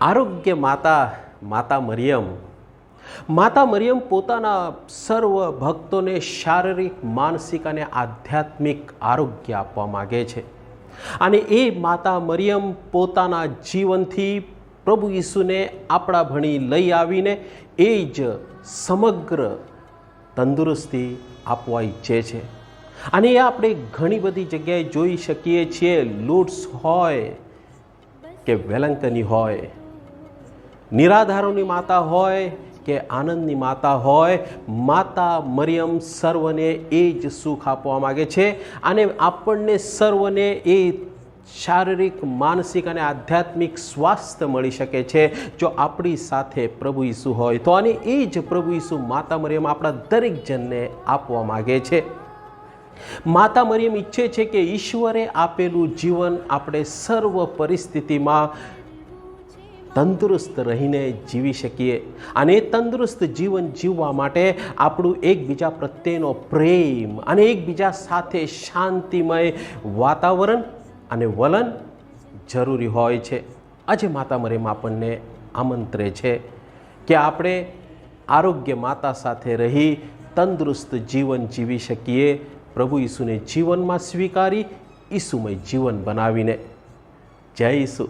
આરોગ્ય માતા માતા મરિયમ. માતા મરિયમ પોતાના સર્વ ભક્તોને શારીરિક, માનસિક અને આધ્યાત્મિક આરોગ્ય આપવા માગે છે. અને એ માતા મરિયમ પોતાના જીવનથી પ્રભુ ઈસુને આપણા ભણી લઈ આવીને એ જ સમગ્ર તંદુરસ્તી આપવા ઈચ્છે છે. અને એ આપણે ઘણી બધી જગ્યાએ જોઈ શકીએ છીએ, લૂટ્સ હોય કે વેલંકની હોય. નિરાધારોની માતા હોય કે આનંદની માતા હોય, માતા મરિયમ સર્વને એ જ સુખ આપવા માગે છે અને આપણને સર્વને એ શારીરિક, માનસિક અને આધ્યાત્મિક સ્વાસ્થ્ય મળી શકે છે જો આપણી સાથે પ્રભુ ઈસુ હોય. તો અને એ જ પ્રભુ ઈસુ માતા મરિયમ આપણા દરેક જણને આપવા માગે છે. માતા મરિયમ ઈચ્છે છે કે ઈશ્વરે આપેલું જીવન આપણે સર્વ પરિસ્થિતિમાં તંદુરસ્ત રહીને જીવી શકીએ. અને એ તંદુરસ્ત જીવન જીવવા માટે આપણું એકબીજા પ્રત્યેનો પ્રેમ અને એકબીજા સાથે શાંતિમય વાતાવરણ અને વલણ જરૂરી હોય છે. આજે માતા મરેમ આપણને આમંત્રે છે કે આપણે આરોગ્ય માતા સાથે રહી તંદુરસ્ત જીવન જીવી શકીએ. પ્રભુ ઈસુને જીવનમાં સ્વીકારી, ઈસુમય જીવન બનાવીને. જય ઈસુ.